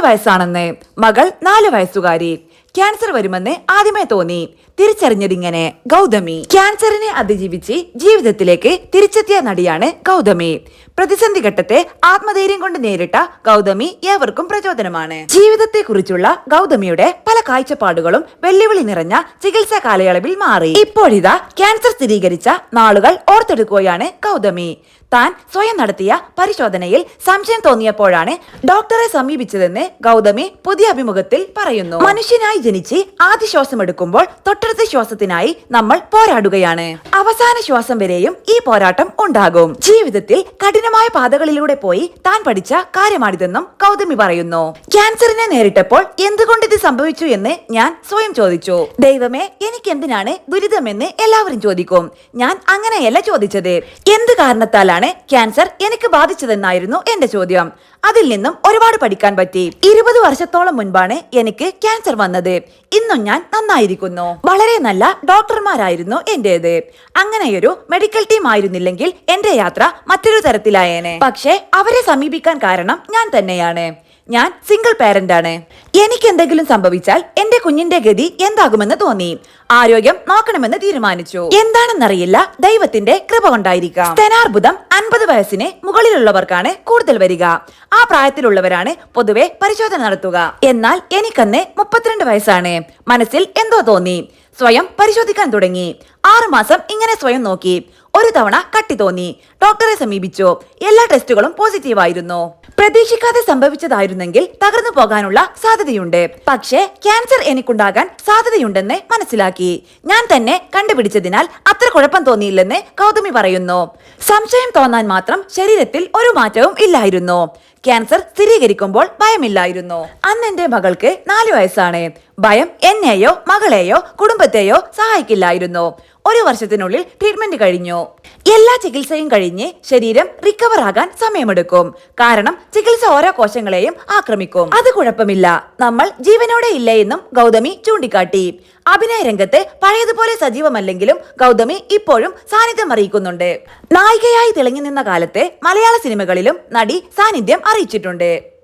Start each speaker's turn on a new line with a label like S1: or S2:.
S1: വയസ്സാണെന്ന് മകൾ നാല് വയസ്സുകാരി ക്യാൻസർ വരുമെന്ന് ആദ്യമേ തോന്നി. തിരിച്ചറിഞ്ഞതിങ്ങനെ ഗൗതമി. ക്യാൻസറിനെ അതിജീവിച്ച് ജീവിതത്തിലേക്ക് തിരിച്ചെത്തിയ നടിയാണ് ഗൗതമി. പ്രതിസന്ധി ഘട്ടത്തെ ആത്മധൈര്യം കൊണ്ട് നേരിട്ട ഗൗതമി ഏവർക്കും പ്രചോദനമാണ്. ജീവിതത്തെക്കുറിച്ചുള്ള ഗൗതമിയുടെ പല കാഴ്ചപ്പാടുകളും വെല്ലുവിളി നിറഞ്ഞ ചികിത്സാ കാലയളവിൽ മാറി. ഇപ്പോഴിതാ ക്യാൻസർ സ്ഥിരീകരിച്ച നാളുകൾ ഓർത്തെടുക്കുകയാണ് ഗൗതമി. താൻ സ്വയം നടത്തിയ പരിശോധനയിൽ സംശയം തോന്നിയപ്പോഴാണ് ഡോക്ടറെ സമീപിച്ചതെന്ന് ഗൗതമി പുതിയ അഭിമുഖത്തിൽ പറയുന്നു. മനുഷ്യനായി ജനിച്ച് ആദ്യ ശ്വാസം എടുക്കുമ്പോൾ തൊട്ടടുത്ത ശ്വാസത്തിനായി നമ്മൾ പോരാടുകയാണ്. അവസാന ശ്വാസം വരെയും ഈ പോരാട്ടം ഉണ്ടാകും. ജീവിതത്തിൽ കഠിനമായ പാതകളിലൂടെ പോയി താൻ പഠിച്ച കാര്യമാണിതെന്നും കൗതമി പറയുന്നു. ക്യാൻസറിനെ നേരിട്ടപ്പോൾ എന്തുകൊണ്ട് ഇത് സംഭവിച്ചു എന്ന് ഞാൻ സ്വയം ചോദിച്ചു. ദൈവമേ എനിക്ക് എന്തിനാണ് ദുരിതമെന്ന് എല്ലാവരും ചോദിക്കും. ഞാൻ അങ്ങനെയല്ല ചോദിച്ചത്. എന്ത് കാരണത്താലാണ് ക്യാൻസർ എനിക്ക് ബാധിച്ചതെന്നായിരുന്നു എന്റെ ചോദ്യം. അതിൽ നിന്നും ഒരുപാട് പഠിക്കാൻ പറ്റി. ഇരുപത് വർഷത്തോളം മുൻപാണ് എനിക്ക് ക്യാൻസർ വന്നത്. ഇന്നും ഞാൻ നന്നായിരിക്കുന്നു. വളരെ നല്ല ഡോക്ടർമാരായിരുന്നു എന്റേത്. അങ്ങനെയൊരു മെഡിക്കൽ ടീം ആയിരുന്നില്ലെങ്കിൽ എന്റെ യാത്ര മറ്റൊരു തരത്തിലായേനെ. പക്ഷേ അവരെ സമീപിക്കാൻ കാരണം ഞാൻ തന്നെയാണ്. ഞാൻ സിംഗിൾ പാരന്റ് ആണ്. എനിക്ക് എന്തെങ്കിലും സംഭവിച്ചാൽ എന്റെ കുഞ്ഞിന്റെ ഗതി എന്താകുമെന്ന് തോന്നി. ആരോഗ്യം നോക്കണമെന്ന് തീരുമാനിച്ചു. എന്താണെന്നറിയില്ല ദൈവത്തിന്റെ കൃപ കൊണ്ടായിരിക്കാം. സ്തനാർബുദം അൻപത് വയസ്സിന് മുകളിലുള്ളവർക്കാണ് കൂടുതൽ വരിക. ആ പ്രായത്തിലുള്ളവരാണ് പൊതുവെ പരിശോധന നടത്തുക. എന്നാൽ എനിക്കന്ന് മുപ്പത്തിരണ്ട് വയസ്സാണ്. മനസ്സിൽ എന്തോ തോന്നി. സ്വയം പരിശോധിക്കാൻ തുടങ്ങി. ആറുമാസം ഇങ്ങനെ സ്വയം നോക്കി. ഒരു തവണ കട്ടി തോന്നി. ഡോക്ടറെ സമീപിച്ചു. എല്ലാ ടെസ്റ്റുകളും പോസിറ്റീവ് ആയിരുന്നു പ്രതീക്ഷിക്കാതെ സംഭവിച്ചതായിരുന്നെങ്കിൽ തകർന്നു പോകാനുള്ള സാധ്യതയുണ്ട്. പക്ഷേ ക്യാൻസർ എനിക്കുണ്ടാകാൻ സാധ്യതയുണ്ടെന്ന് മനസ്സിലാക്കി. ഞാൻ തന്നെ കണ്ടുപിടിച്ചതിനാൽ അത്ര കുഴപ്പം തോന്നിയില്ലെന്ന് ഗൗതമി പറയുന്നു. സംശയം തോന്നാൻ മാത്രം ശരീരത്തിൽ ഒരു മാറ്റവും ഇല്ലായിരുന്നു. ക്യാൻസർ സ്ഥിരീകരിക്കുമ്പോൾ ഭയമില്ലായിരുന്നു. അന്ന് എന്റെ മകൾക്ക് നാലു വയസ്സാണ്. ഭയം എന്നെയോ മകളെയോ കുടുംബത്തെയോ സഹായിക്കില്ലായിരുന്നു. ഒരു വർഷത്തിനുള്ളിൽ ട്രീറ്റ്മെന്റ് കഴിഞ്ഞു. എല്ലാ ചികിത്സയും കഴിഞ്ഞ് ശരീരം റിക്കവർ ആകാൻ സമയമെടുക്കും. കാരണം ചികിത്സ ഓരോ കോശങ്ങളെയും ആക്രമിക്കും. അത് കുഴപ്പമില്ല. നമ്മൾ ജീവനോടെ ഇല്ല എന്നും ഗൗതമി ചൂണ്ടിക്കാട്ടി. അഭിനയ രംഗത്ത് പഴയതുപോലെ സജീവമല്ലെങ്കിലും ഗൗതമി ഇപ്പോഴും സാന്നിധ്യം അറിയിക്കുന്നുണ്ട്. നായികയായി തിളങ്ങി നിന്ന കാലത്തെ മലയാള സിനിമകളിലും നടി സാന്നിധ്യം അറിയിച്ചിട്ടുണ്ട്.